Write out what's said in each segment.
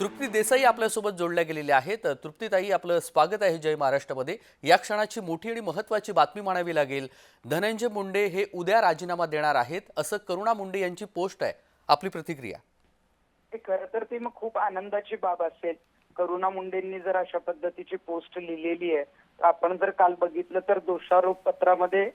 तृप्ती देसाई आपल्यासोबत जोडल्या गेलेल्या आहेत. तृप्तीताई आपलं स्वागत आहे जय महाराष्ट्रामध्ये. या क्षणाची मोठी आणि महत्त्वाची बातमी म्हणावी लागेल. धनंजय मुंडे हे उद्या राजीनामा देणार आहेत असं करुणा मुंडे यांची पोस्ट आहे. आपली प्रतिक्रिया. ते खरं तर ती मग खूप आनंदाची बाब असेल. करुणा मुंडेंनी जर अशा पद्धतीची पोस्ट लिहिलेली आहे आपण जर काल बघितलं तर दोषारोप पत्रामध्ये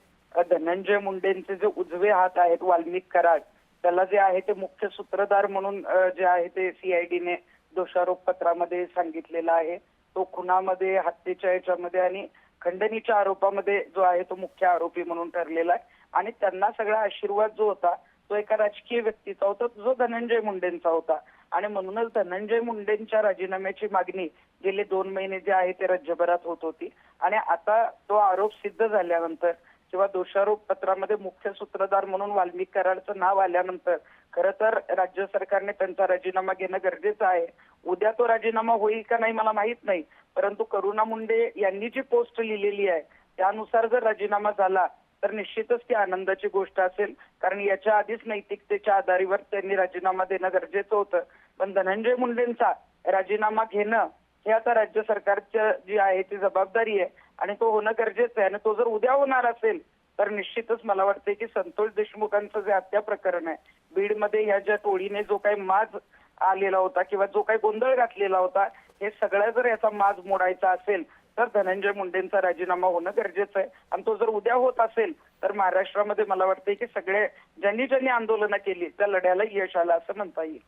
धनंजय मुंडेंचे जे उजवे हात आहेत वाल्मिक कराड त्याला जे आहे ते मुख्य सूत्रधार म्हणून जे आहे ते सीआयडीने दोषारोप पत्रामध्ये सांगितलेला आहे. तो खुनामध्ये हत्येच्या याच्यामध्ये आणि खंडणीच्या आरोपामध्ये जो आहे तो मुख्य आरोपी म्हणून ठरलेला आहे. आणि त्यांना सगळा आशीर्वाद जो होता तो एका राजकीय व्यक्तीचा होता जो धनंजय मुंडेंचा होता. आणि म्हणूनच धनंजय मुंडेंच्या राजीनाम्याची मागणी गेले दोन महिने जे आहे ते राज्यभरात होत होती. आणि आता तो आरोप सिद्ध झाल्यानंतर किंवा दोषारोप पत्रामध्ये मुख्य सूत्रधार म्हणून वाल्मिक कराडचं नाव आल्यानंतर खरं तर राज्य सरकारने त्यांचा राजीनामा घेणं गरजेचं आहे. उद्या तो राजीनामा होईल का नाही मला माहीत नाही परंतु करुणा मुंडे यांनी जी पोस्ट लिहिलेली आहे त्यानुसार जर राजीनामा झाला तर निश्चितच ती आनंदाची गोष्ट असेल. कारण याच्या आधीच नैतिकतेच्या आधारीवर त्यांनी राजीनामा देणं गरजेचं होतं. पण धनंजय मुंडेंचा राजीनामा घेणं हे आता राज्य सरकारच्या जी आहे ती जबाबदारी आहे. आणि तो होणं गरजेचं आहे. आणि तो जर उद्या होणार असेल तर निश्चितच मला वाटते की संतोष देशमुखांचं जे हत्या प्रकरण आहे बीडमध्ये ह्या ज्या टोळीने जो काही माज आलेला होता किंवा जो काही गोंधळ घातलेला होता हे सगळ्या जर याचा माज मोडायचा असेल तर धनंजय मुंडेंचा राजीनामा होणं गरजेचं आहे. आणि तो जर उद्या होत असेल तर महाराष्ट्रामध्ये मला वाटते की सगळे ज्यांनी ज्यांनी आंदोलनं केली त्या लढ्याला यश आलं असं म्हणता येईल.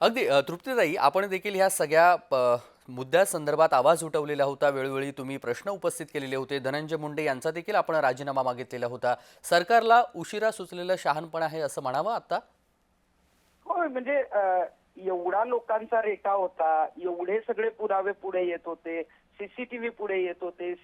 अगदी तृप्तीदाई तृप्तीताई आपण देखील ह्या सगळ्या मुद्द्यासंदर्भात आवाज उठवलेला होता. वेळोवेळी तुम्ही प्रश्न उपस्थित केलेले होते. धनंजय मुंडे यांचा देखील आपण राजीनामा मागितलेला होता. सरकारला उशिरा सुचलेलं शहाणपण आहे असं म्हणावं आता? होय म्हणजे एवढा लोकांचा रेटा होता. एवढे सगळे पुरावे पुढे येत होते. सीसीटीव्ही पुढे येत होते.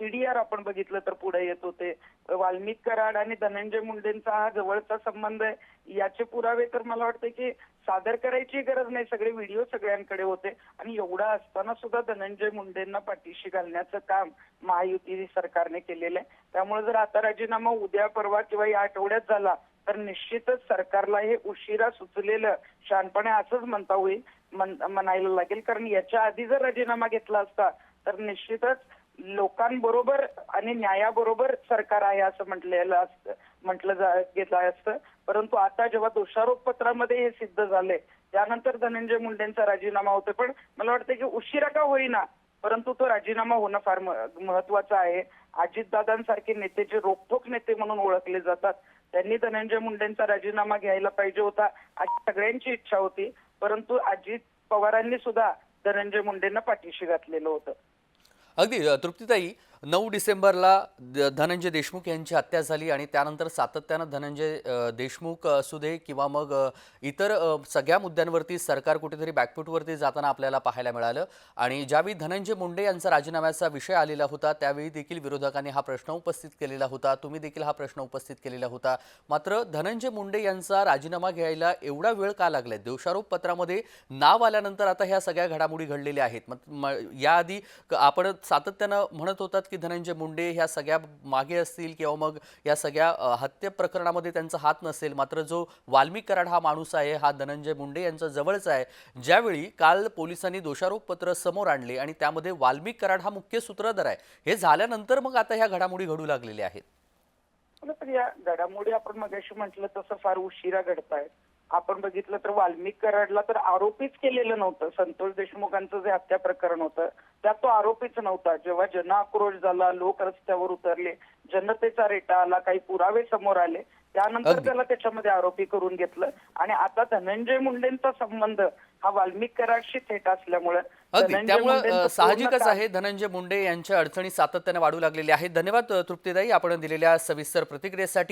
सीडीआर आपण बघितलं तर पुढे येत होते. वाल्मिक कराड आणि धनंजय मुंडेंचा हा जवळचा संबंध आहे. याचे पुरावे तर मला वाटतं की सादर करायची गरज नाही. सगळे व्हिडिओ सगळ्यांकडे होते. आणि एवढा असताना सुद्धा धनंजय मुंडेंना पाठीशी घालण्याचं काम महायुती सरकारने केलेलं आहे. त्यामुळे जर आता राजीनामा उद्या परवा किंवा या आठवड्यात झाला तर निश्चितच सरकारला हे उशिरा सुचलेलं शहाणपणे असंच म्हणता होईल म्हणायला लागेल. कारण याच्या आधी जर राजीनामा घेतला असता तर निश्चितच लोकांबरोबर आणि न्यायाबरोबर सरकार आहे असं म्हटलेलं असतं म्हटलं जा गेलं असतं. परंतु आता जेव्हा दोषारोप पत्रामध्ये हे सिद्ध झाले त्यानंतर धनंजय मुंडेंचा राजीनामा होतो पण मला वाटतं की उशिरा का होईना परंतु तो राजीनामा होणं फार महत्वाचं आहे. अजितदादांसारखे नेते जे रोखोक नेते म्हणून ओळखले जातात त्यांनी धनंजय मुंडेंचा राजीनामा घ्यायला पाहिजे होता अशी सगळ्यांची इच्छा होती. परंतु अजित पवारांनी सुद्धा धनंजय मुंडेंना पाठीशी घातलेलं होतं. अगदी तृप्तीताई नऊ डिसेंबरला द- धनंजय देशमुख यांची हत्या झाली आणि त्यानंतर सातत्यानं धनंजय देशमुख असू दे किंवा मग इतर सगळ्या मुद्द्यांवरती सरकार कुठेतरी बॅकफूटवरती जाताना आपल्याला पाहायला मिळालं. आणि ज्यावेळी धनंजय मुंडे यांचा राजीनाम्याचा विषय आलेला होता त्यावेळी देखील विरोधकांनी हा प्रश्न उपस्थित केलेला होता. तुम्ही देखील हा प्रश्न उपस्थित केलेला होता. मात्र धनंजय मुंडे यांचा राजीनामा घ्यायला एवढा वेळ का लागलाय? दोषारोप पत्रामध्ये नाव आल्यानंतर आता ह्या सगळ्या घडामोडी घडलेल्या आहेत. मग याआधी आपण सातत्यानं म्हणत होता की धनंजय मुंडे ह्या सगळ्या मागे असतील किंवा मग या सगळ्या अ, हत्या प्रकरणामध्ये त्यांचा हात नसेल मात्र जो वाल्मिक कराड हा माणूस आहे हा धनंजय मुंडे यांचा जवळचा आहे ज्यावेळी काल पोलिसांनी दोषारोप पत्र समोर आणले आणि त्यामध्ये वाल्मिक कराड हा मुख्य सूत्रधार आहे हे झाल्यानंतर मग आता ह्या घडामोडी घडू लागलेल्या आहेत. या घडामोडी आपण मगाशी म्हटलं तसं फार उशिरा घडतायत. आपण बघितलं तर वाल्मिक कराडला तर आरोपीच केलेलं नव्हतं. संतोष देशमुखांचं जे हत्या प्रकरण होतं त्यात तो आरोपीच नव्हता. जेव्हा जन आक्रोश झाला लोक रस्त्यावर उतरले जनतेचा रेटा आला काही पुरावे समोर आले त्यानंतर. त्याला त्याच्यामध्ये आरोपी करून घेतलं. आणि आता धनंजय मुंडेंचा संबंध हा वाल्मिक कराडशी थेट असल्यामुळे त्यामुळं साहजिकच आहे धनंजय मुंडे यांच्या अडचणी सातत्याने वाढू लागलेल्या आहेत. धन्यवाद अ, तृप्तीताई आपण दिलेल्या सविस्तर प्रतिक्रियेसाठी